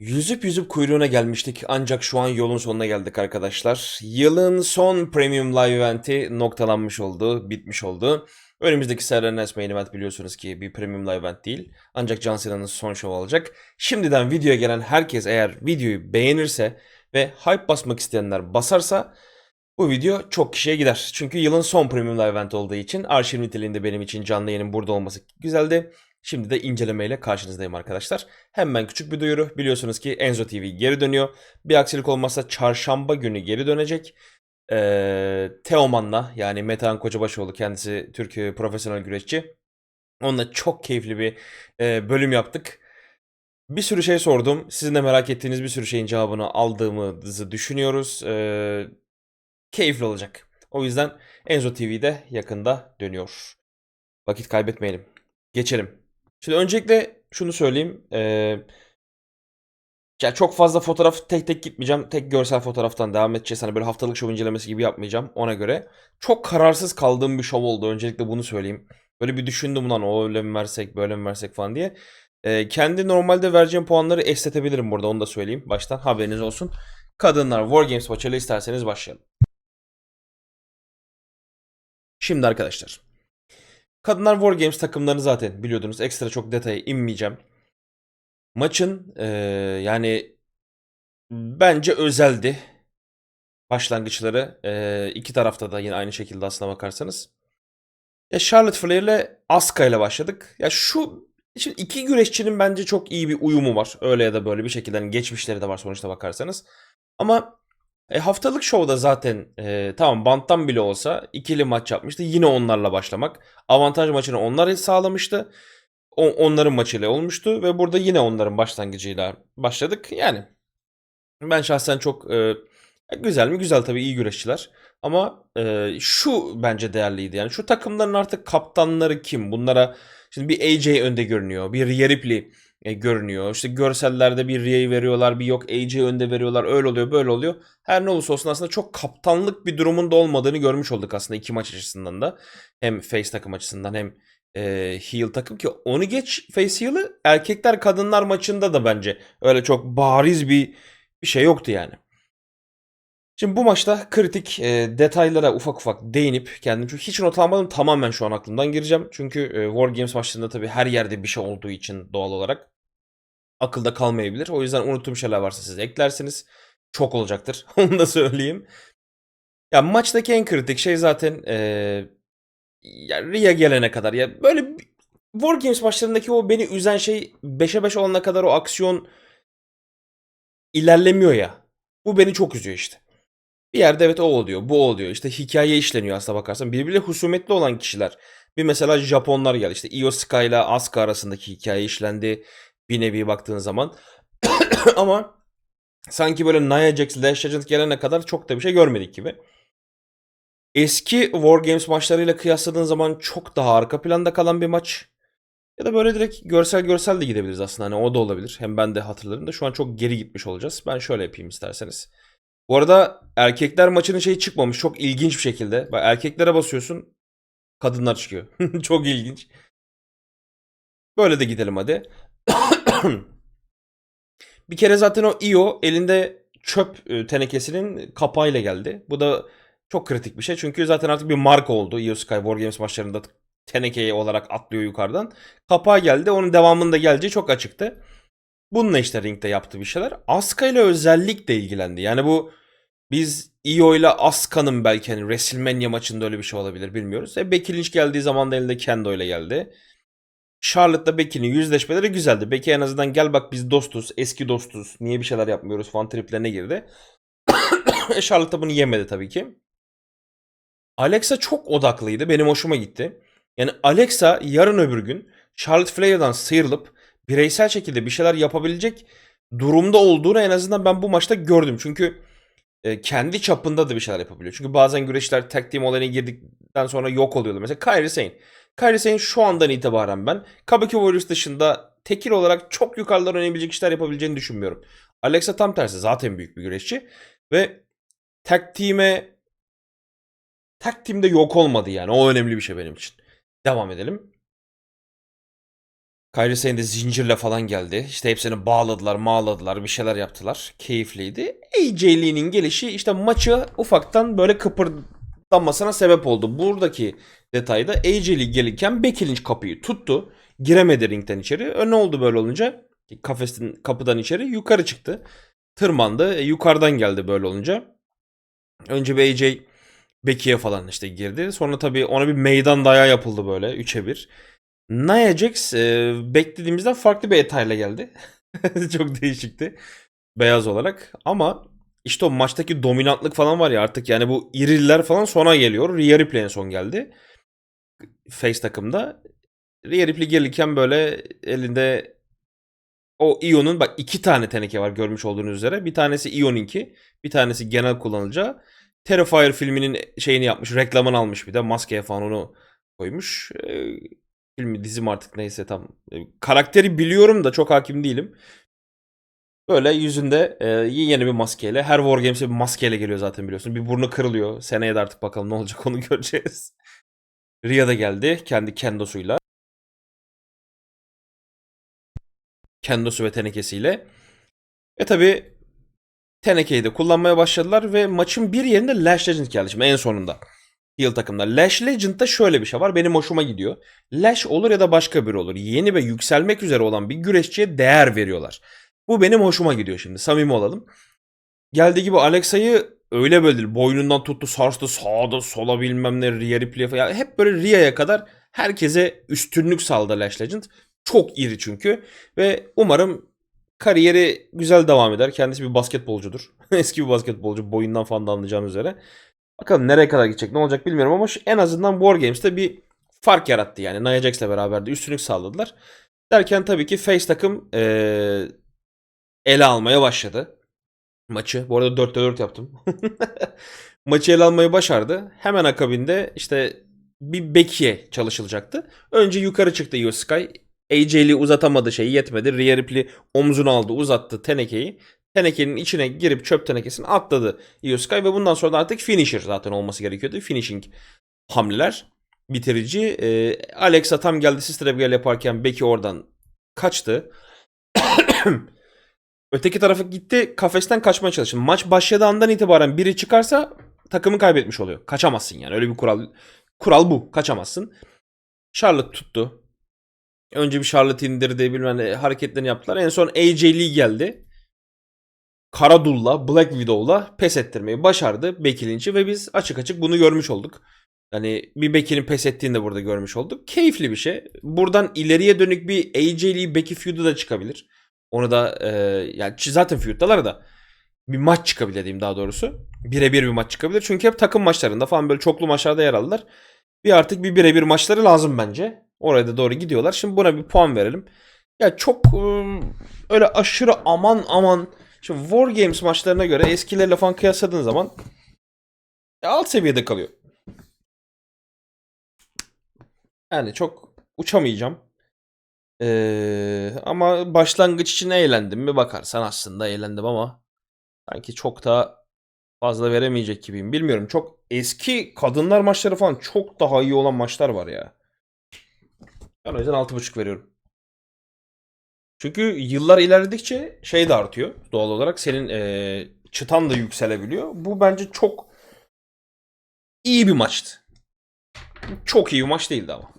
Yüzüp yüzüp kuyruğuna gelmiştik ancak şu an yolun sonuna geldik arkadaşlar. Yılın son Premium Live Event'i noktalanmış oldu, bitmiş oldu. Önümüzdeki Serranes Main Event biliyorsunuz ki bir Premium Live Event değil. Ancak John Cena'nın son şovu olacak. Şimdiden videoya gelen herkes eğer videoyu beğenirse ve hype basmak isteyenler basarsa bu video çok kişiye gider. Çünkü yılın son Premium Live Event olduğu için arşiv niteliğinde benim için canlı yayının burada olması güzeldi. Şimdi de incelemeyle karşınızdayım arkadaşlar. Hemen küçük bir duyuru. Biliyorsunuz ki Enzo TV geri dönüyor. Bir aksilik olmazsa çarşamba günü geri dönecek. Ee, Teoman'la yani Metehan Kocabaşoğlu kendisi Türkiye profesyonel güreşçi. Onunla çok keyifli bir e, bölüm yaptık. Bir sürü şey sordum. Sizin de merak ettiğiniz bir sürü şeyin cevabını aldığımızı düşünüyoruz. Ee, keyifli olacak. O yüzden Enzo TV'de yakında dönüyor. Vakit kaybetmeyelim. Geçelim. Şimdi öncelikle şunu söyleyeyim. Ee, ya çok fazla fotoğraf tek tek gitmeyeceğim. Tek görsel fotoğraftan devam edeceğiz. Hani böyle haftalık şov incelemesi gibi yapmayacağım ona göre. Çok kararsız kaldığım bir şov oldu. Öncelikle bunu söyleyeyim. Böyle bir düşündüm lan o öyle mi versek böyle mi versek falan diye. Ee, kendi normalde vereceğim puanları esnetebilirim burada onu da söyleyeyim. Baştan haberiniz olsun. Kadınlar Wargames maçıyla isterseniz başlayalım. Şimdi arkadaşlar. Kadınlar Wargames takımlarını zaten biliyordunuz. Ekstra çok detaya inmeyeceğim. Maçın eee, yani bence özeldi. Başlangıçları eee, iki tarafta da yine aynı şekilde aslına bakarsanız. Ya Charlotte Flair ile Asuka ile başladık. Ya şu şimdi iki güreşçinin bence çok iyi bir uyumu var. Öyle ya da böyle bir şekilde hani geçmişleri de var sonuçta bakarsanız. Ama e, haftalık şovda zaten e, tamam banttan bile olsa ikili maç yapmıştı. Yine onlarla başlamak. Avantaj maçını onlar sağlamıştı. O, onların maçıyla olmuştu ve burada yine onların başlangıcıyla başladık. Yani ben şahsen çok e, güzel mi? Güzel tabii iyi güreşçiler. Ama e, şu bence değerliydi. Yani şu takımların artık kaptanları kim? Bunlara şimdi bir AJ önde görünüyor. Bir Ripley e, görünüyor. İşte görsellerde bir Rhea'yı veriyorlar. Bir yok AJ önde veriyorlar. Öyle oluyor böyle oluyor. Her ne olursa olsun aslında çok kaptanlık bir durumun da olmadığını görmüş olduk aslında iki maç açısından da. Hem face takım açısından hem e, heel takım ki onu geç face heel'ı erkekler kadınlar maçında da bence öyle çok bariz bir bir şey yoktu yani. Şimdi bu maçta kritik e, detaylara ufak ufak değinip kendim çünkü hiç not almadım tamamen şu an aklımdan gireceğim. Çünkü e, War Games maçlarında tabii her yerde bir şey olduğu için doğal olarak akılda kalmayabilir. O yüzden unuttuğum şeyler varsa siz eklersiniz. Çok olacaktır. Onu da söyleyeyim. Ya maçtaki en kritik şey zaten e, ya Rhea gelene kadar ya böyle War Games maçlarındaki o beni üzen şey 5'e 5 olana kadar o aksiyon ilerlemiyor ya. Bu beni çok üzüyor işte. Bir yerde evet o oluyor, bu oluyor. İşte hikaye işleniyor aslına bakarsan. Birbiriyle husumetli olan kişiler. Bir mesela Japonlar geldi. İşte Io Sky ile Asuka arasındaki hikaye işlendi. Bir nevi baktığın zaman. Ama sanki böyle Nia Jax, Lash Legend gelene kadar çok da bir şey görmedik gibi. Eski War Games maçlarıyla kıyasladığın zaman çok daha arka planda kalan bir maç. Ya da böyle direkt görsel görsel de gidebiliriz aslında. Hani o da olabilir. Hem ben de hatırlarım da şu an çok geri gitmiş olacağız. Ben şöyle yapayım isterseniz. Bu arada erkekler maçının şeyi çıkmamış. Çok ilginç bir şekilde. Bak erkeklere basıyorsun. Kadınlar çıkıyor. çok ilginç. Böyle de gidelim hadi. bir kere zaten o Io elinde çöp e, tenekesinin kapağıyla geldi. Bu da çok kritik bir şey. Çünkü zaten artık bir marka oldu. Io Sky War Games maçlarında teneke olarak atlıyor yukarıdan. Kapağı geldi. Onun devamında geleceği çok açıktı. Bununla işte ringde yaptı bir şeyler. Asuka ile özellikle ilgilendi. Yani bu biz Io ile Asuka'nın belki hani WrestleMania maçında öyle bir şey olabilir bilmiyoruz. E Becky Lynch geldiği zaman da elinde Kendo ile geldi. Charlotte'la Becky'nin yüzleşmeleri güzeldi. Becky en azından gel bak biz dostuz, eski dostuz. Niye bir şeyler yapmıyoruz falan triplerine girdi. E, Charlotte bunu yemedi tabii ki. Alexa çok odaklıydı. Benim hoşuma gitti. Yani Alexa yarın öbür gün Charlotte Flair'dan sıyrılıp bireysel şekilde bir şeyler yapabilecek durumda olduğunu en azından ben bu maçta gördüm. Çünkü e, kendi çapında da bir şeyler yapabiliyor. Çünkü bazen güreşler tag team olayına girdikten sonra yok oluyorlar. Mesela Kairi Sane. Kairi Sane şu andan itibaren ben Kabuki Warriors dışında tekil olarak çok yukarıdan oynayabilecek işler yapabileceğini düşünmüyorum. Alexa tam tersi zaten büyük bir güreşçi ve tag team'e tag team'de yok olmadı yani. O önemli bir şey benim için. Devam edelim. Kairi Sane de zincirle falan geldi. İşte hepsini bağladılar, mağladılar, bir şeyler yaptılar. Keyifliydi. AJ Lee'nin gelişi işte maçı ufaktan böyle kıpırdanmasına sebep oldu. Buradaki detayda AJ Lee gelirken Becky Lynch kapıyı tuttu. Giremedi ringden içeri. E ne oldu böyle olunca? Kafesin kapıdan içeri yukarı çıktı. Tırmandı. E, yukarıdan geldi böyle olunca. Önce bir AJ Becky'ye falan işte girdi. Sonra tabii ona bir meydan dayağı yapıldı böyle 3'e 1. Nia Jax e, beklediğimizden farklı bir etayla geldi. Çok değişikti. Beyaz olarak. Ama işte o maçtaki dominantlık falan var ya artık yani bu iriller falan sona geliyor. Rhea Ripley en son geldi. Face takımda. Rhea Ripley gelirken böyle elinde o Ion'un bak iki tane teneke var görmüş olduğunuz üzere. Bir tanesi Ion'inki. Bir tanesi genel kullanılacağı. Terrifier filminin şeyini yapmış. Reklamını almış bir de. Maskeye falan onu koymuş. Ee, filmi dizim artık neyse tam. Ee, karakteri biliyorum da çok hakim değilim. Böyle yüzünde e, yeni bir maskeyle. Her Wargames'e bir maskeyle geliyor zaten biliyorsun. Bir burnu kırılıyor. Seneye de artık bakalım ne olacak onu göreceğiz. Rhea da geldi kendi kendosuyla. Kendosu ve tenekesiyle. E tabi tenekeyi de kullanmaya başladılar ve maçın bir yerinde Lash Legend geldi şimdi en sonunda. Heel takımda. Lash Legend'da şöyle bir şey var. Benim hoşuma gidiyor. Lash olur ya da başka biri olur. Yeni ve yükselmek üzere olan bir güreşçiye değer veriyorlar. Bu benim hoşuma gidiyor şimdi. Samimi olalım. Geldiği gibi Alexa'yı öyle böyle. Boynundan tuttu sarstı sağda sola bilmem ne Rhea Ripley'e falan. Hep böyle Rhea'ya kadar herkese üstünlük sağladı Lash Legend. Çok iri çünkü. Ve umarım kariyeri güzel devam eder. Kendisi bir basketbolcudur. Eski bir basketbolcu. Boyundan falan da anlayacağınız üzere. Bakalım nereye kadar gidecek ne olacak bilmiyorum ama şu- en azından War Games'te bir fark yarattı yani. Nia Jax'le beraber de üstünlük sağladılar. Derken tabii ki Face takım eee, ele almaya başladı maçı. Bu arada 4'te 4 yaptım. maçı ele almayı başardı. Hemen akabinde işte bir Becky'e çalışılacaktı. Önce yukarı çıktı Io Sky. AJ Lee uzatamadı şeyi yetmedi. Rhea Ripley omzunu aldı uzattı tenekeyi. Tenekenin içine girip çöp tenekesini atladı Io ve bundan sonra da artık finisher zaten olması gerekiyordu. Finishing hamleler bitirici. Ee, Alexa tam geldi Sister Abigail yaparken Becky oradan kaçtı. Öteki tarafa gitti kafesten kaçmaya çalıştı. Maç başladığı andan itibaren biri çıkarsa takımı kaybetmiş oluyor. Kaçamazsın yani öyle bir kural. Kural bu kaçamazsın. Charlotte tuttu. Önce bir Charlotte indirdi bilmem hareketlerini yaptılar. En son AJ Lee geldi. Karadull'la Black Widow'la pes ettirmeyi başardı Becky Lynch'i ve biz açık açık bunu görmüş olduk. Yani bir Becky'nin pes ettiğini de burada görmüş olduk. Keyifli bir şey. Buradan ileriye dönük bir AJ Lee Becky feud'u da çıkabilir. Onu da e, yani zaten feud'dalar da bir maç çıkabilir diyeyim daha doğrusu. Birebir bir maç çıkabilir. Çünkü hep takım maçlarında falan böyle çoklu maçlarda yer aldılar. Bir artık bir birebir maçları lazım bence. Oraya da doğru gidiyorlar. Şimdi buna bir puan verelim. Ya çok ıı, öyle aşırı aman aman Şimdi War Games maçlarına göre eskilerle falan kıyasladığın zaman ya alt seviyede kalıyor. Yani çok uçamayacağım. Ee, ama başlangıç için eğlendim mi bakarsan aslında eğlendim ama sanki çok da fazla veremeyecek gibiyim. Bilmiyorum çok eski kadınlar maçları falan çok daha iyi olan maçlar var ya. Ben o yüzden 6.5 veriyorum. Çünkü yıllar ilerledikçe şey de artıyor doğal olarak. Senin eee, çıtan da yükselebiliyor. Bu bence çok iyi bir maçtı. Çok iyi bir maç değildi ama.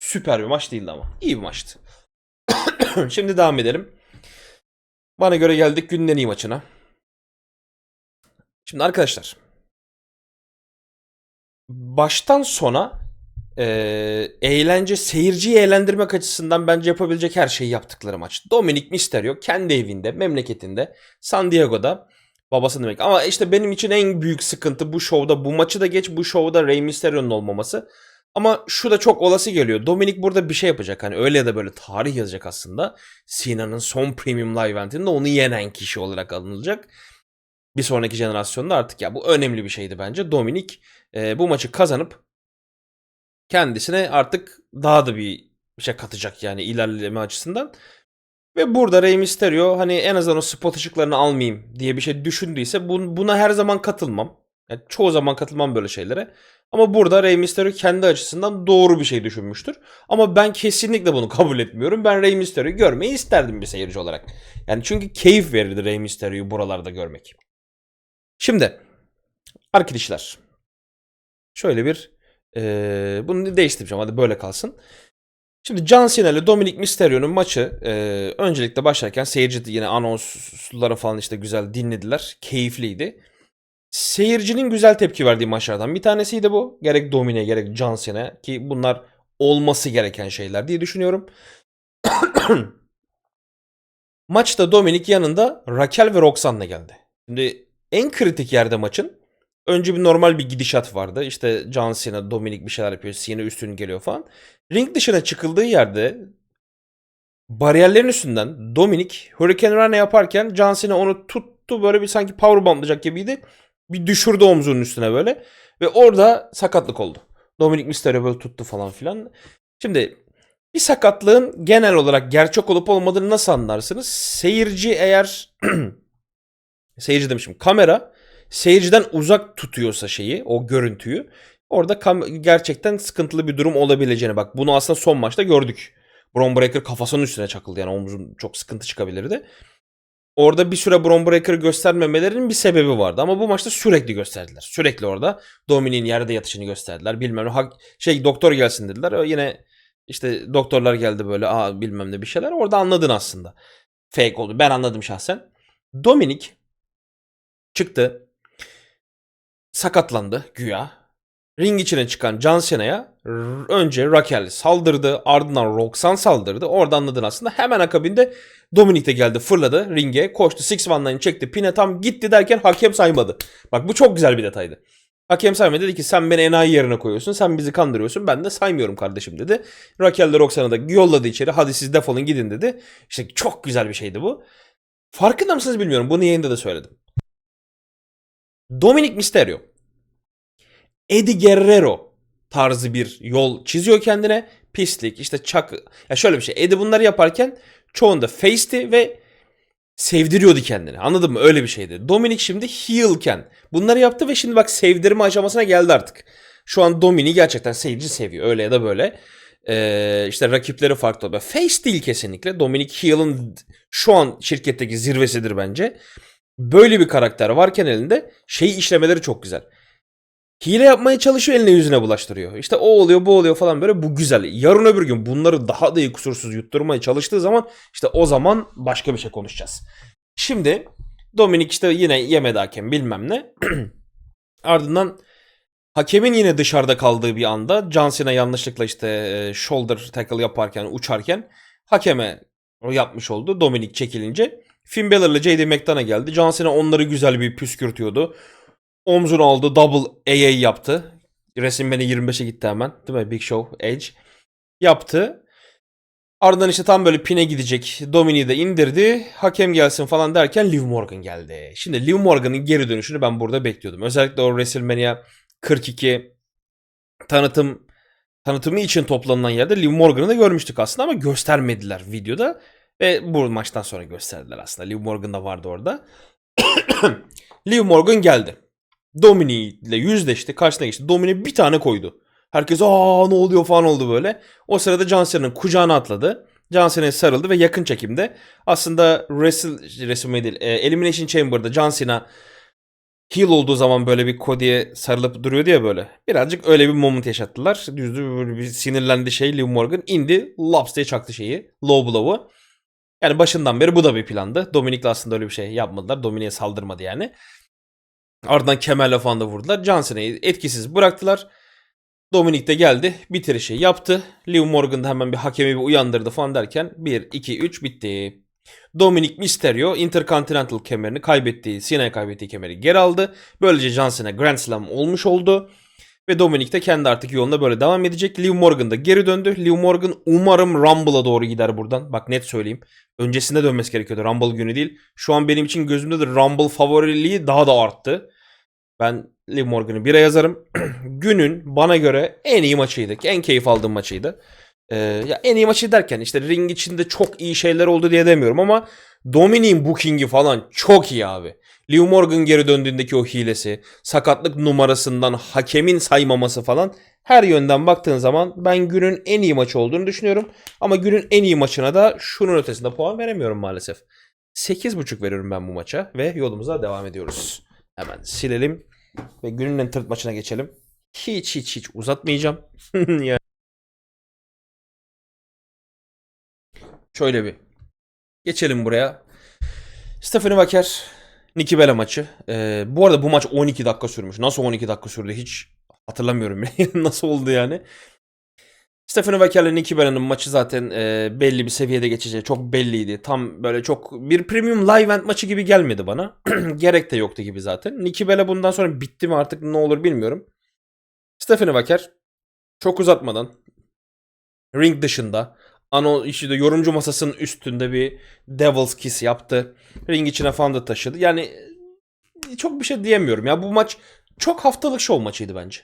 Süper bir maç değildi ama. İyi bir maçtı. Şimdi devam edelim. Bana göre geldik günün en iyi maçına. Şimdi arkadaşlar. Baştan sona eee, eğlence, seyirciyi eğlendirmek açısından bence yapabilecek her şeyi yaptıkları maç. Dominic Mysterio kendi evinde, memleketinde, San Diego'da babası demek. Ama işte benim için en büyük sıkıntı bu şovda, bu maçı da geç bu şovda Rey Mysterio'nun olmaması. Ama şu da çok olası geliyor. Dominic burada bir şey yapacak. Hani öyle ya da böyle tarih yazacak aslında. Cena'nın son Premium Live Event'inde onu yenen kişi olarak alınacak. Bir sonraki jenerasyonda artık ya bu önemli bir şeydi bence. Dominic e, bu maçı kazanıp kendisine artık daha da bir şey katacak yani ilerleme açısından. Ve burada Rey Mysterio hani en azından o spot ışıklarını almayayım diye bir şey düşündüyse bun- buna her zaman katılmam. Yani çoğu zaman katılmam böyle şeylere. Ama burada Rey Mysterio kendi açısından doğru bir şey düşünmüştür. Ama ben kesinlikle bunu kabul etmiyorum. Ben Rey Mysterio'yu görmeyi isterdim bir seyirci olarak. Yani çünkü keyif verirdi Rey Mysterio'yu buralarda görmek. Şimdi arkadaşlar şöyle bir eee, bunu değiştireceğim hadi böyle kalsın. Şimdi John Cena ile Dominic Mysterio'nun maçı eee, öncelikle başlarken seyirci yine anonsları falan işte güzel dinlediler. Keyifliydi. Seyircinin güzel tepki verdiği maçlardan bir tanesiydi bu. Gerek Domine gerek John Cena ki bunlar olması gereken şeyler diye düşünüyorum. Maçta Dominic yanında Raquel ve Roxanne'la geldi. Şimdi en kritik yerde maçın önce bir normal bir gidişat vardı. İşte John Cena, Dominic bir şeyler yapıyor. Cena üstün geliyor falan. Ring dışına çıkıldığı yerde bariyerlerin üstünden Dominic Hurricane Rana yaparken John Cena onu tuttu böyle bir sanki powerbomblayacak gibiydi. Bir düşürdü omzunun üstüne böyle. Ve orada sakatlık oldu. Dominic Mysterio böyle tuttu falan filan. Şimdi bir sakatlığın genel olarak gerçek olup olmadığını nasıl anlarsınız? Seyirci eğer seyirci demişim kamera seyirciden uzak tutuyorsa şeyi o görüntüyü orada kam- gerçekten sıkıntılı bir durum olabileceğini bak bunu aslında son maçta gördük. Braun Breaker kafasının üstüne çakıldı yani omzun çok sıkıntı çıkabilirdi. Orada bir süre Braun Breaker'ı göstermemelerinin bir sebebi vardı ama bu maçta sürekli gösterdiler. Sürekli orada Dominik'in yerde yatışını gösterdiler. Bilmem ne şey doktor gelsin dediler. O Yine işte doktorlar geldi böyle aa bilmem ne bir şeyler. Orada anladın aslında. Fake oldu. Ben anladım şahsen. Dominik çıktı. Sakatlandı güya. Ring içine çıkan John Cena'ya önce Raquel saldırdı. Ardından Roxanne saldırdı. Orada anladın aslında. Hemen akabinde Dominik de geldi fırladı ringe. Koştu. Six One Nine çekti. Pine tam gitti derken hakem saymadı. Bak bu çok güzel bir detaydı. Hakem saymadı dedi ki sen beni enayi yerine koyuyorsun. Sen bizi kandırıyorsun. Ben de saymıyorum kardeşim dedi. Raquel de Roxanne'ı da yolladı içeri. Hadi siz defolun gidin dedi. İşte çok güzel bir şeydi bu. Farkında mısınız bilmiyorum. Bunu yayında da söyledim. Dominic Mysterio. Eddie Guerrero tarzı bir yol çiziyor kendine. Pislik işte çak... Ya şöyle bir şey. Eddie bunları yaparken çoğunda face'ti ve sevdiriyordu kendini. Anladın mı? Öyle bir şeydi. Dominic şimdi heel'ken bunları yaptı ve şimdi bak sevdirme aşamasına geldi artık. Şu an Dominic'i gerçekten seyirci seviyor. Öyle ya da böyle. Ee, işte rakipleri farklı. Face değil kesinlikle. Dominic Heel'ın şu an şirketteki zirvesidir bence. Böyle bir karakter varken elinde şeyi işlemeleri çok güzel. Hile yapmaya çalışıyor eline yüzüne bulaştırıyor. İşte o oluyor bu oluyor falan böyle bu güzel. Yarın öbür gün bunları daha da iyi kusursuz yutturmaya çalıştığı zaman işte o zaman başka bir şey konuşacağız. Şimdi Dominik işte yine yemedi hakem bilmem ne. Ardından hakemin yine dışarıda kaldığı bir anda John Cena yanlışlıkla işte e, shoulder tackle yaparken uçarken hakeme yapmış oldu. Dominik çekilince Finn Balor'la JD McDonough geldi. John Cena onları güzel bir püskürtüyordu. Omzunu aldı. Double AA yaptı. WrestleMania 25'e gitti hemen. Değil mi? Big Show, Edge. Yaptı. Ardından işte tam böyle pine gidecek. Dominic'i de indirdi. Hakem gelsin falan derken Liv Morgan geldi. Şimdi Liv Morgan'ın geri dönüşünü ben burada bekliyordum. Özellikle o WrestleMania 42 tanıtım tanıtımı için toplanılan yerde Liv Morgan'ı da görmüştük aslında ama göstermediler videoda. Ve bu maçtan sonra gösterdiler aslında. Liv Morgan da vardı orada. Liv Morgan geldi. Dominic ile yüzleşti. Karşısına geçti. Dominic bir tane koydu. Herkes aa ne oluyor falan oldu böyle. O sırada Cena'nın kucağına atladı. John sarıldı ve yakın çekimde aslında Wrestle, WrestleMania değil, e, Elimination Chamber'da John Cena heel olduğu zaman böyle bir Cody'ye sarılıp duruyordu ya böyle. Birazcık öyle bir moment yaşattılar. Düzdü böyle bir sinirlendi şey Liv Morgan indi laps diye çaktı şeyi. Low blow'u. Yani başından beri bu da bir plandı. Dominik'le aslında öyle bir şey yapmadılar. Dominik'e saldırmadı yani. Ardından kemerle falan da vurdular. John Cena'yı etkisiz bıraktılar. Dominik de geldi. Bitirişi yaptı. Liv Morgan da hemen bir hakemi bir uyandırdı falan derken 1, 2, 3 bitti. Dominic Mysterio Intercontinental kemerini kaybettiği, Cena'ya kaybettiği kemeri geri aldı. Böylece John Cena Grand Slam olmuş oldu. Ve Dominic de kendi artık yoluna böyle devam edecek. Liv Morgan da geri döndü. Liv Morgan umarım Rumble'a doğru gider buradan. Bak net söyleyeyim. Öncesinde dönmesi gerekiyordu. Rumble günü değil. Şu an benim için gözümde de Rumble favoriliği daha da arttı. Ben Liv Morgan'ı bire yazarım. Günün bana göre en iyi maçıydı. En keyif aldığım maçıydı. Ee, ya en iyi maçı derken işte ring içinde çok iyi şeyler oldu diye demiyorum ama Dominic'in booking'i falan çok iyi abi. Liv Morgan geri döndüğündeki o hilesi, sakatlık numarasından hakemin saymaması falan her yönden baktığın zaman ben günün en iyi maçı olduğunu düşünüyorum. Ama günün en iyi maçına da şunun ötesinde puan veremiyorum maalesef. 8.5 veriyorum ben bu maça ve yolumuza devam ediyoruz. Hemen silelim ve günün en tırt maçına geçelim. Hiç hiç hiç uzatmayacağım. Şöyle bir geçelim buraya. Stephanie Wacker, Nikki Bella maçı. Ee, bu arada bu maç 12 dakika sürmüş. Nasıl 12 dakika sürdü hiç hatırlamıyorum. bile. Nasıl oldu yani? Stephanie Wacker ile Nikki Bella'nın maçı zaten e, belli bir seviyede geçeceği çok belliydi. Tam böyle çok bir premium live event maçı gibi gelmedi bana. Gerek de yoktu gibi zaten. Nikki Bella bundan sonra bitti mi artık ne olur bilmiyorum. Stephanie Wacker çok uzatmadan ring dışında ano işte yorumcu masasının üstünde bir Devil's Kiss yaptı. Ring içine falan da taşıdı. Yani e, çok bir şey diyemiyorum ya. Bu maç çok haftalık şov maçıydı bence.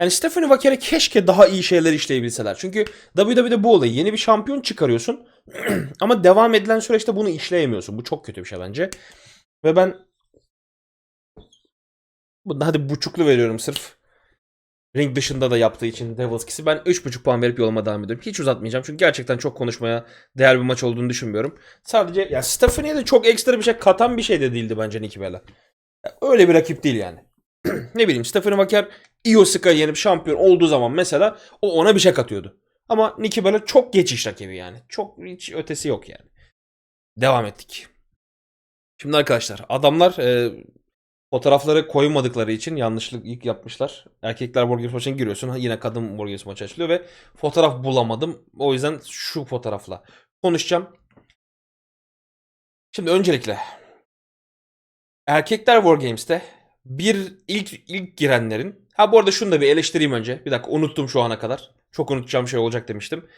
Yani Stephanie Wacker'e keşke daha iyi şeyler işleyebilseler. Çünkü WWE'de bu olayı yeni bir şampiyon çıkarıyorsun. ama devam edilen süreçte bunu işleyemiyorsun. Bu çok kötü bir şey bence. Ve ben hadi buçuklu veriyorum sırf. Ring dışında da yaptığı için Devil's Kiss'i ben 3.5 puan verip yoluma devam ediyorum. Hiç uzatmayacağım çünkü gerçekten çok konuşmaya değer bir maç olduğunu düşünmüyorum. Sadece ya Stephanie'ye de çok ekstra bir şey katan bir şey de değildi bence Nikki Bella. Öyle bir rakip değil yani. ne bileyim Stephanie Wacker Io Ska'yı yenip şampiyon olduğu zaman mesela o ona bir şey katıyordu. Ama Nikki Bella çok geçiş rakibi yani. Çok hiç ötesi yok yani. Devam ettik. Şimdi arkadaşlar adamlar e, fotoğrafları koymadıkları için yanlışlık ilk yapmışlar. Erkekler Wargames maçına giriyorsun. Yine kadın Wargames maçı açılıyor ve fotoğraf bulamadım. O yüzden şu fotoğrafla konuşacağım. Şimdi öncelikle Erkekler Wargames'te bir ilk ilk girenlerin ha bu arada şunu da bir eleştireyim önce. Bir dakika unuttum şu ana kadar. Çok unutacağım şey olacak demiştim.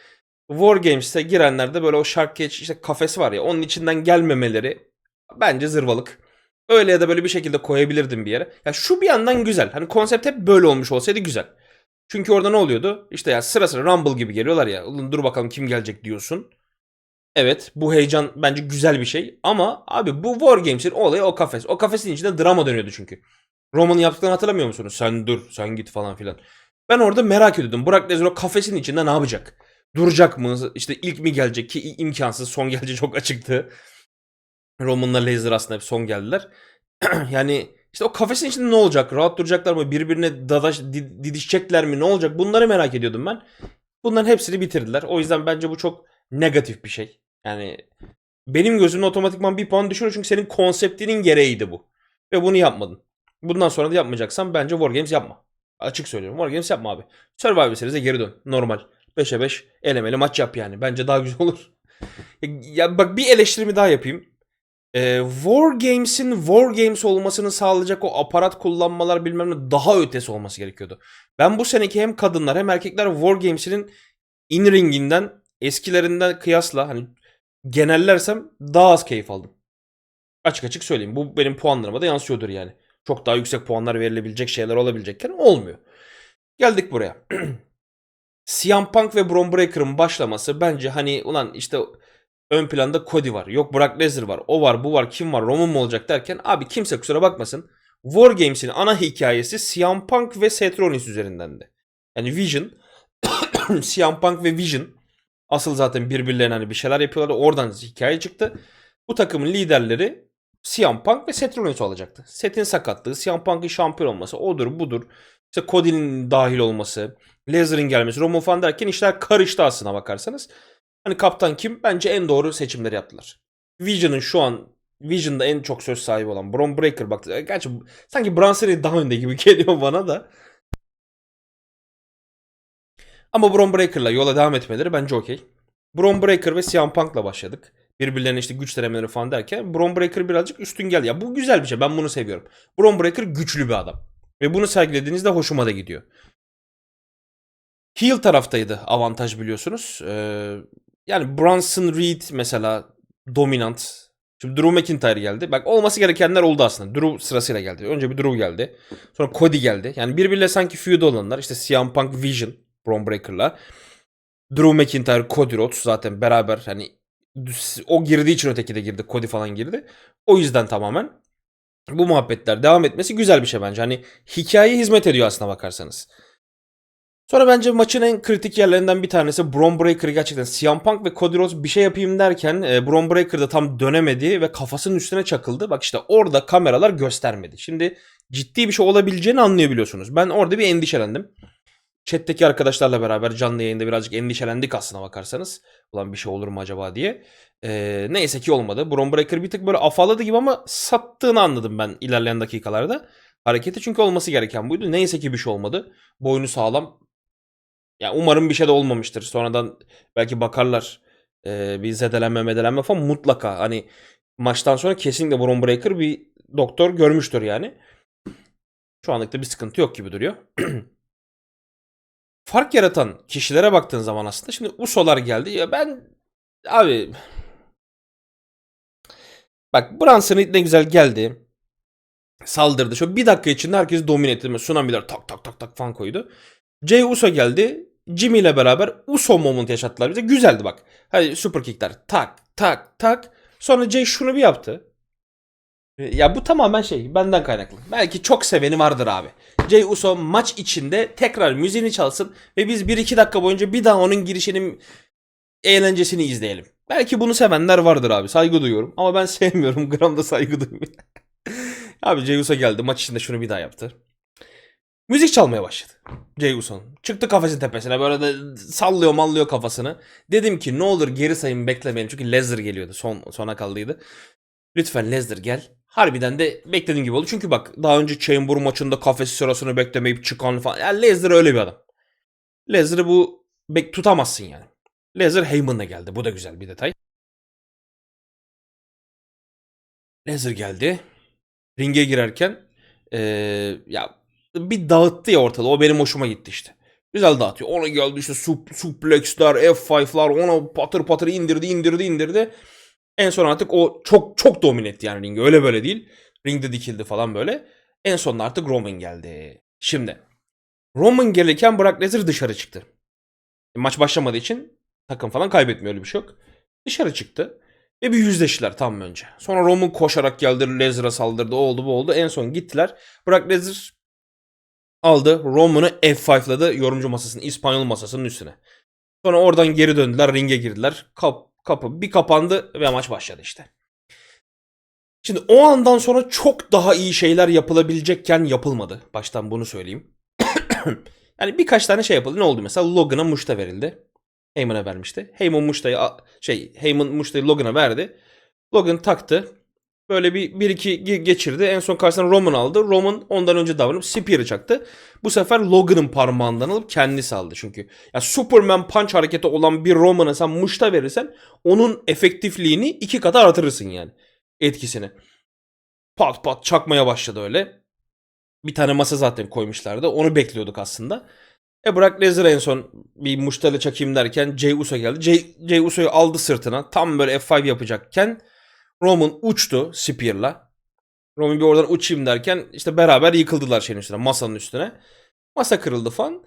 Wargames'te girenlerde böyle o Shark Cage işte kafesi var ya onun içinden gelmemeleri bence zırvalık. Öyle ya da böyle bir şekilde koyabilirdim bir yere. Ya şu bir yandan güzel. Hani konsept hep böyle olmuş olsaydı güzel. Çünkü orada ne oluyordu? İşte ya sıra sıra Rumble gibi geliyorlar ya. Ulan dur bakalım kim gelecek diyorsun. Evet bu heyecan bence güzel bir şey. Ama abi bu Wargames'in olayı o kafes. O kafesin içinde drama dönüyordu çünkü. Roman'ın yaptıklarını hatırlamıyor musunuz? Sen dur sen git falan filan. Ben orada merak ediyordum. Burak Lesnar o kafesin içinde ne yapacak? Duracak mı? İşte ilk mi gelecek ki imkansız. Son gelince çok açıktı. Roman'la Lesnar aslında hep son geldiler. yani işte o kafesin içinde ne olacak? Rahat duracaklar mı? Birbirine dadaş, di- didişecekler mi? Ne olacak? Bunları merak ediyordum ben. Bunların hepsini bitirdiler. O yüzden bence bu çok negatif bir şey. Yani benim gözümde otomatikman bir puan düşürüyor çünkü senin konseptinin gereğiydi bu. Ve bunu yapmadın. Bundan sonra da yapmayacaksan bence Wargames yapma. Açık söylüyorum. Wargames yapma abi. Survivor Series'e geri dön. Normal. 5'e 5 elemeli maç yap yani. Bence daha güzel olur. ya bak bir eleştirimi daha yapayım. Ee, War Games'in War Games olmasını sağlayacak o aparat kullanmalar bilmem ne daha ötesi olması gerekiyordu. Ben bu seneki hem kadınlar hem erkekler War Games'inin in ringinden eskilerinden kıyasla hani genellersem daha az keyif aldım. Açık açık söyleyeyim. Bu benim puanlarıma da yansıyordur yani. Çok daha yüksek puanlar verilebilecek şeyler olabilecekken olmuyor. Geldik buraya. CM Punk ve Braun Breaker'ın başlaması bence hani ulan işte ön planda Cody var. Yok Brock Lesnar var. O var bu var kim var Roman mı olacak derken abi kimse kusura bakmasın. War Games'in ana hikayesi CM Punk ve Seth Rollins üzerindendi. Yani Vision CM Punk ve Vision asıl zaten birbirlerine hani bir şeyler yapıyorlar. Oradan hikaye çıktı. Bu takımın liderleri CM Punk ve Seth Rollins olacaktı. Seth'in sakatlığı, CM Punk'ın şampiyon olması, odur budur. İşte Cody'nin dahil olması, Lesnar'ın gelmesi, Roman falan derken işler karıştı aslına bakarsanız. Hani kaptan kim? Bence en doğru seçimleri yaptılar. Vision'ın şu an Vision'da en çok söz sahibi olan Braun Breaker baktı. Gerçi sanki Braun daha önde gibi geliyor bana da. Ama Braun Breaker'la yola devam etmeleri bence okey. Braun Breaker ve CM Punk'la başladık. Birbirlerine işte güç denemeleri falan derken Braun Breaker birazcık üstün geldi. Ya bu güzel bir şey. Ben bunu seviyorum. Braun Breaker güçlü bir adam. Ve bunu sergilediğinizde hoşuma da gidiyor. Heel taraftaydı avantaj biliyorsunuz. Ee, yani Bronson Reed mesela dominant. Şimdi Drew McIntyre geldi. Bak olması gerekenler oldu aslında. Drew sırasıyla geldi. Önce bir Drew geldi. Sonra Cody geldi. Yani birbiriyle sanki feud olanlar. işte CM Punk Vision Braun Breaker'la. Drew McIntyre, Cody Rhodes zaten beraber hani o girdiği için öteki de girdi. Cody falan girdi. O yüzden tamamen. bu muhabbetler devam etmesi güzel bir şey bence. Hani hikayeye hizmet ediyor aslına bakarsanız. Sonra bence maçın en kritik yerlerinden bir tanesi Braun Breaker gerçekten CM Punk ve Cody Rhodes bir şey yapayım derken e, Braun Breaker da tam dönemedi ve kafasının üstüne çakıldı. Bak işte orada kameralar göstermedi. Şimdi ciddi bir şey olabileceğini anlayabiliyorsunuz. Ben orada bir endişelendim. Chat'teki arkadaşlarla beraber canlı yayında birazcık endişelendik aslına bakarsanız. Ulan bir şey olur mu acaba diye. Ee, neyse ki olmadı. Braun Breaker bir tık böyle afalladı gibi ama sattığını anladım ben ilerleyen dakikalarda. Hareketi çünkü olması gereken buydu. Neyse ki bir şey olmadı. Boynu sağlam. Ya umarım bir şey de olmamıştır. Sonradan belki bakarlar. Ee, bir zedelenme medelenme falan mutlaka. Hani maçtan sonra kesinlikle Braun Breaker bir doktor görmüştür yani. Şu anlıkta bir sıkıntı yok gibi duruyor. Fark yaratan kişilere baktığın zaman aslında şimdi Usolar geldi. Ya ben abi bak Brunson ne güzel geldi. Saldırdı. Şöyle bir dakika içinde herkes domine etti. Tsunami'ler tak tak tak tak falan koydu. Jey Uso geldi. Jimmy ile beraber Uso moment yaşattılar bize. Güzeldi bak. Hadi super kickler tak tak tak. Sonra Jey şunu bir yaptı. Ya bu tamamen şey benden kaynaklı. Belki çok seveni vardır abi. Jey Uso maç içinde tekrar müziğini çalsın ve biz 1-2 dakika boyunca bir daha onun girişinin eğlencesini izleyelim. Belki bunu sevenler vardır abi. Saygı duyuyorum. Ama ben sevmiyorum. Gram da saygı duymuyorum. abi Jey Uso geldi. Maç içinde şunu bir daha yaptı. Müzik çalmaya başladı. Jey Uso'nun. Çıktı kafesin tepesine böyle de sallıyor mallıyor kafasını. Dedim ki ne olur geri sayım beklemeyelim. Çünkü Lesnar geliyordu. Son, sona kaldıydı. Lütfen Lesnar gel. Harbiden de beklediğim gibi oldu. Çünkü bak daha önce Chamber maçında kafesi sırasını beklemeyip çıkan falan. Yani Lesnar öyle bir adam. Lesnar'ı bu bek tutamazsın yani. Lesnar Heyman'la geldi. Bu da güzel bir detay. Lesnar geldi. Ringe girerken eee, ya bir dağıttı ya ortalığı. O benim hoşuma gitti işte. Güzel dağıtıyor. Ona geldi işte sup, suplexler, F5'lar ona patır patır indirdi indirdi indirdi. En son artık o çok çok domine etti yani ringi. Öyle böyle değil. Ringde dikildi falan böyle. En sonunda artık Roman geldi. Şimdi Roman gelirken Brock Lesnar dışarı çıktı. Maç başlamadığı için takım falan kaybetmiyor öyle bir şey yok. Dışarı çıktı. Ve bir yüzleştiler tam önce. Sonra Roman koşarak geldi. Lesnar'a saldırdı. O oldu bu oldu. En son gittiler. Brock Lesnar aldı. Roman'ı F5'ladı yorumcu masasının, İspanyol masasının üstüne. Sonra oradan geri döndüler. Ringe girdiler. Kap, kapı bir kapandı ve maç başladı işte. Şimdi o andan sonra çok daha iyi şeyler yapılabilecekken yapılmadı. Baştan bunu söyleyeyim. yani birkaç tane şey yapıldı. Ne oldu mesela? Logan'a muşta verildi. Heyman'a vermişti. Heyman muştayı şey Heyman muştayı Logan'a verdi. Logan taktı. Böyle bir, bir iki ge- geçirdi. En son karşısına Roman aldı. Roman ondan önce davranıp Spear'ı çaktı. Bu sefer Logan'ın parmağından alıp kendisi aldı çünkü. Ya Superman punch hareketi olan bir Roman'a sen muşta verirsen onun efektifliğini iki kata artırırsın yani. Etkisini. Pat pat çakmaya başladı öyle. Bir tane masa zaten koymuşlardı. Onu bekliyorduk aslında. E Brock Lesnar en son bir muştayla çakayım derken Jey Uso geldi. Jey, Jey Uso'yu aldı sırtına. Tam böyle F5 yapacakken Roman uçtu Spear'la. Roman bir oradan uçayım derken işte beraber yıkıldılar şeyin üstüne, masanın üstüne. Masa kırıldı falan.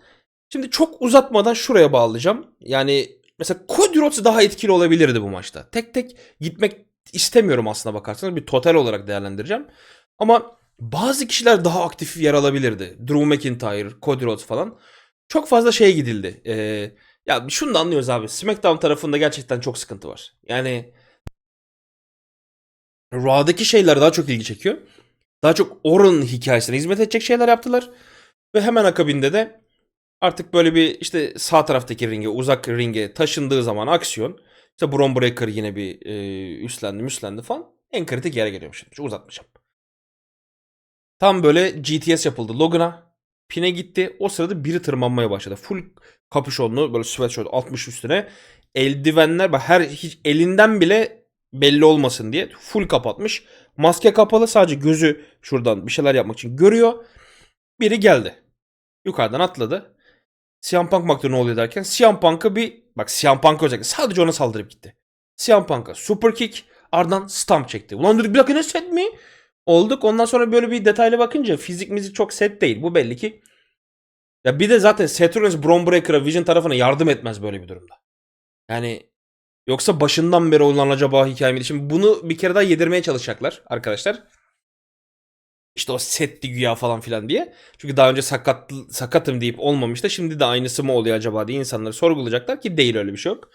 Şimdi çok uzatmadan şuraya bağlayacağım. Yani mesela Cody Rhodes daha etkili olabilirdi bu maçta. Tek tek gitmek istemiyorum aslına bakarsanız. Bir total olarak değerlendireceğim. Ama bazı kişiler daha aktif yer alabilirdi. Drew McIntyre, Cody Rhodes falan. Çok fazla şeye gidildi. Ee, ya şunu da anlıyoruz abi. SmackDown tarafında gerçekten çok sıkıntı var. Yani Raw'daki şeyler daha çok ilgi çekiyor. Daha çok Orion'un hikayesine hizmet edecek şeyler yaptılar. Ve hemen akabinde de artık böyle bir işte sağ taraftaki ringe, uzak ringe taşındığı zaman aksiyon. İşte Braun Breaker yine bir e, üstlendi üstlendi falan. En kritik yere geliyormuş. şimdi. Uzatmayacağım. Tam böyle GTS yapıldı Logan'a. Pine gitti. O sırada biri tırmanmaya başladı. Full kapüşonlu böyle sweatshirt 60 üstüne. Eldivenler bak her hiç elinden bile belli olmasın diye full kapatmış. Maske kapalı sadece gözü şuradan bir şeyler yapmak için görüyor. Biri geldi. Yukarıdan atladı. CM Punk baktı ne oluyor derken CM Punk'a bir bak CM Punk özellikle sadece ona saldırıp gitti. CM Punk'a super kick ardından stomp çekti. Ulan dedik bir dakika ne set mi? Olduk. Ondan sonra böyle bir detaylı bakınca fizik mizik çok set değil. Bu belli ki. Ya bir de zaten Rollins Braun Breaker'a Vision tarafına yardım etmez böyle bir durumda. Yani Yoksa başından beri olan acaba hikaye miydi? Şimdi bunu bir kere daha yedirmeye çalışacaklar arkadaşlar. İşte o setti güya falan filan diye. Çünkü daha önce sakat sakatım deyip olmamıştı. Şimdi de aynısı mı oluyor acaba diye insanları sorgulayacaklar ki değil öyle bir şey yok.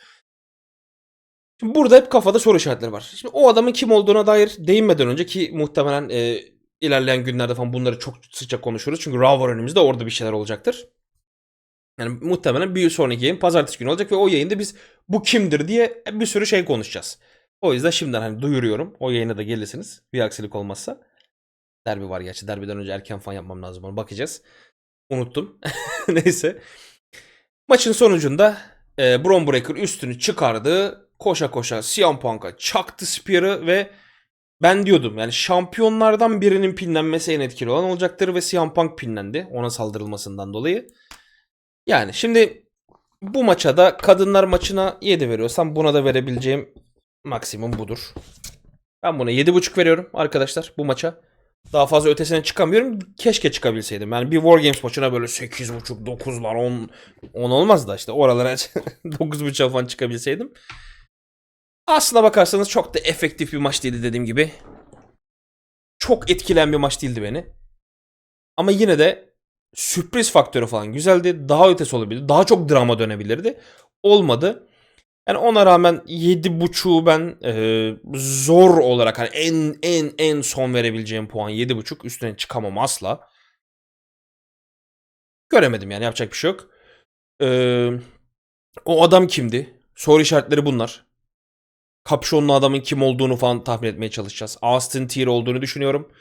Şimdi burada hep kafada soru işaretleri var. Şimdi o adamın kim olduğuna dair değinmeden önce ki muhtemelen e, ilerleyen günlerde falan bunları çok sıcak konuşuruz. Çünkü Raw var önümüzde orada bir şeyler olacaktır. Yani muhtemelen bir sonraki yayın pazartesi günü olacak ve o yayında biz bu kimdir diye bir sürü şey konuşacağız. O yüzden şimdiden hani duyuruyorum. O yayına da gelirsiniz. Bir aksilik olmazsa. Derbi var gerçi. Derbiden önce erken falan yapmam lazım. Ona bakacağız. Unuttum. Neyse. Maçın sonucunda e, Bron Breakker üstünü çıkardı. Koşa koşa CM Punk'a çaktı Spear'ı ve ben diyordum yani şampiyonlardan birinin pinlenmesi en etkili olan olacaktır ve CM Punk pinlendi ona saldırılmasından dolayı. Yani şimdi bu maça da kadınlar maçına 7 veriyorsam buna da verebileceğim maksimum budur. Ben buna 7.5 veriyorum arkadaşlar bu maça. Daha fazla ötesine çıkamıyorum. Keşke çıkabilseydim. Yani bir War Games maçına böyle 8.5, 9'lar, 10, 10 olmaz da işte oralara 9.5 falan çıkabilseydim. Aslına bakarsanız çok da efektif bir maç değildi dediğim gibi. Çok etkileyen bir maç değildi beni. Ama yine de sürpriz faktörü falan güzeldi. Daha ötesi olabilirdi. Daha çok drama dönebilirdi. Olmadı. Yani ona rağmen 7.5'u ben e, zor olarak hani en en en son verebileceğim puan 7.5 üstüne çıkamam asla. Göremedim yani yapacak bir şey yok. E, o adam kimdi? Soru işaretleri bunlar. Kapşonlu adamın kim olduğunu falan tahmin etmeye çalışacağız. Austin Theory olduğunu düşünüyorum.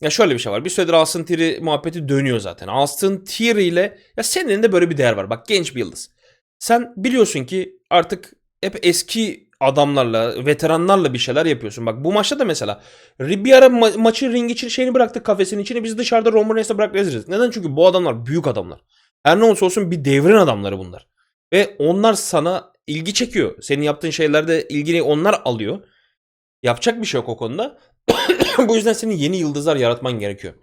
Ya şöyle bir şey var. Bir süredir Austin Theory muhabbeti dönüyor zaten. Austin Theory ile ya senin elinde böyle bir değer var. Bak genç bir yıldız. Sen biliyorsun ki artık hep eski adamlarla, veteranlarla bir şeyler yapıyorsun. Bak bu maçta da mesela ara ma- maçı ring için şeyini bıraktık kafesin içine. Biz dışarıda Roman Reigns'e bırak reziliz. Neden? Çünkü bu adamlar büyük adamlar. Her ne olursa olsun bir devrin adamları bunlar. Ve onlar sana ilgi çekiyor. Senin yaptığın şeylerde ilgini onlar alıyor. Yapacak bir şey yok o konuda. bu yüzden senin yeni yıldızlar yaratman gerekiyor.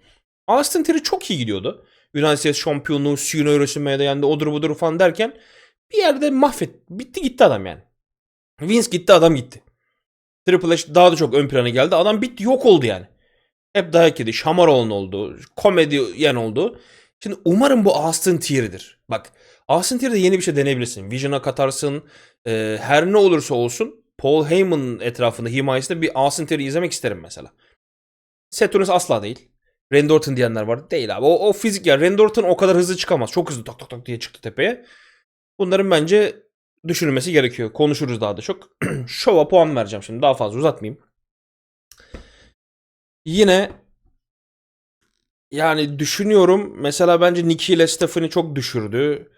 Austin Theory çok iyi gidiyordu. United şampiyonluğu, Cena WrestleMania'da yendi, odur budur falan derken bir yerde mahvet. Bitti gitti adam yani. Vince gitti adam gitti. Triple H daha da çok ön plana geldi. Adam bitti yok oldu yani. Hep dayak yedi. Şamaroğlu oldu. Komedyen oldu. Şimdi umarım bu Austin Theory'dir. Bak Austin Theory'de yeni bir şey deneyebilirsin. Vision'a katarsın. Ee, her ne olursa olsun Paul Heyman'ın etrafında himayesinde bir Austin Theory izlemek isterim mesela. Rollins asla değil. Randy Orton diyenler var. Değil abi. O, o fizik ya. Randy Orton o kadar hızlı çıkamaz. Çok hızlı tak tak tak diye çıktı tepeye. Bunların bence düşünülmesi gerekiyor. Konuşuruz daha da çok. Şova puan vereceğim şimdi. Daha fazla uzatmayayım. Yine yani düşünüyorum. Mesela bence Nikki ile Stephanie çok düşürdü.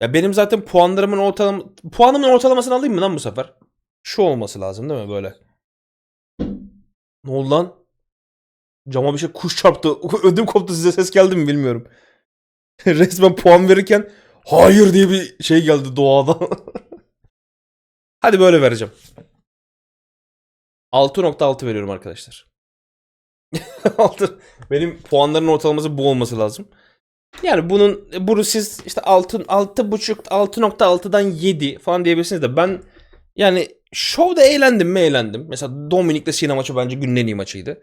Ya benim zaten puanlarımın ortalama puanımın ortalamasını alayım mı lan bu sefer? Şu olması lazım değil mi böyle? Ne oldu lan? Cama bir şey kuş çarptı. Ödüm koptu size ses geldi mi bilmiyorum. Resmen puan verirken hayır diye bir şey geldi doğadan. Hadi böyle vereceğim. 6.6 veriyorum arkadaşlar. 6. Benim puanların ortalaması bu olması lazım. Yani bunun bunu siz işte 6 6.5 6.6'dan 7 falan diyebilirsiniz de ben yani şovda eğlendim mi eğlendim. Mesela Dominik'le Cena maçı bence günün en iyi maçıydı.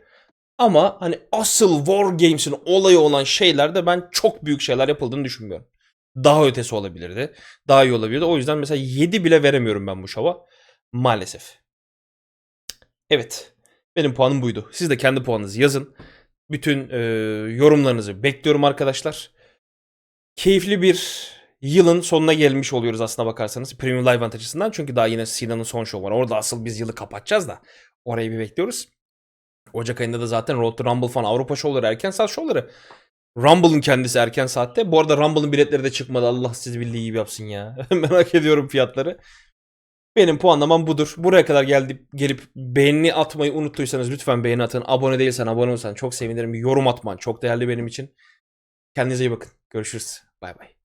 Ama hani asıl War Games'in olayı olan şeylerde ben çok büyük şeyler yapıldığını düşünmüyorum. Daha ötesi olabilirdi. Daha iyi olabilirdi. O yüzden mesela 7 bile veremiyorum ben bu şova. Maalesef. Evet. Benim puanım buydu. Siz de kendi puanınızı yazın. Bütün e, yorumlarınızı bekliyorum arkadaşlar. Keyifli bir yılın sonuna gelmiş oluyoruz aslına bakarsanız. Premium Live Event açısından. Çünkü daha yine Sinan'ın son şovu var. Orada asıl biz yılı kapatacağız da. Orayı bir bekliyoruz. Ocak ayında da zaten Road to Rumble falan Avrupa şovları, erken saat şovları. Rumble'ın kendisi erken saatte. Bu arada Rumble'ın biletleri de çıkmadı. Allah sizi bildiği gibi yapsın ya. Merak ediyorum fiyatları. Benim puanlamam budur. Buraya kadar geldi, gelip beğeni atmayı unuttuysanız lütfen beğeni atın. Abone değilsen abone olsan çok sevinirim. Yorum atman çok değerli benim için. Kendinize iyi bakın. Görüşürüz. Bay bay.